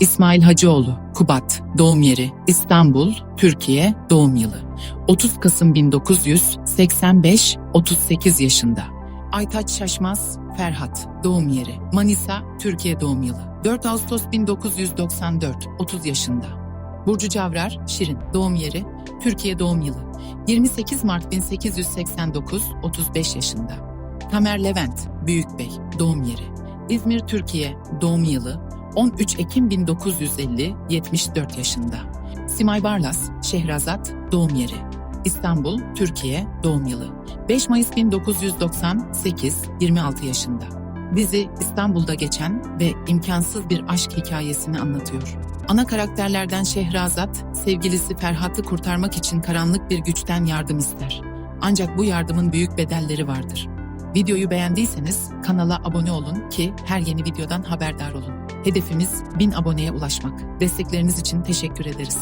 İsmail Hacıoğlu, Kubat, doğum yeri, İstanbul, Türkiye, doğum yılı. 30 Kasım 1985, 38 yaşında. Aytaç Şaşmaz, Ferhat, doğum yeri, Manisa, Türkiye doğum yılı. 4 Ağustos 1994, 30 yaşında. Burcu Cavrar, Şirin, doğum yeri, Türkiye doğum yılı. 28 Mart 1889, 35 yaşında. Tamer Levent, Büyükbey, doğum yeri. İzmir, Türkiye, doğum yılı. 13 Ekim 1950, 74 yaşında. Simay Barlas, Şehrazat, doğum yeri. İstanbul, Türkiye, doğum yılı. 5 Mayıs 1998, 26 yaşında. Dizi İstanbul'da geçen ve imkansız bir aşk hikayesini anlatıyor. Ana karakterlerden Şehrazat, sevgilisi Ferhat'ı kurtarmak için karanlık bir güçten yardım ister. Ancak bu yardımın büyük bedelleri vardır. Videoyu beğendiyseniz kanala abone olun ki her yeni videodan haberdar olun. Hedefimiz 1000 aboneye ulaşmak. Destekleriniz için teşekkür ederiz.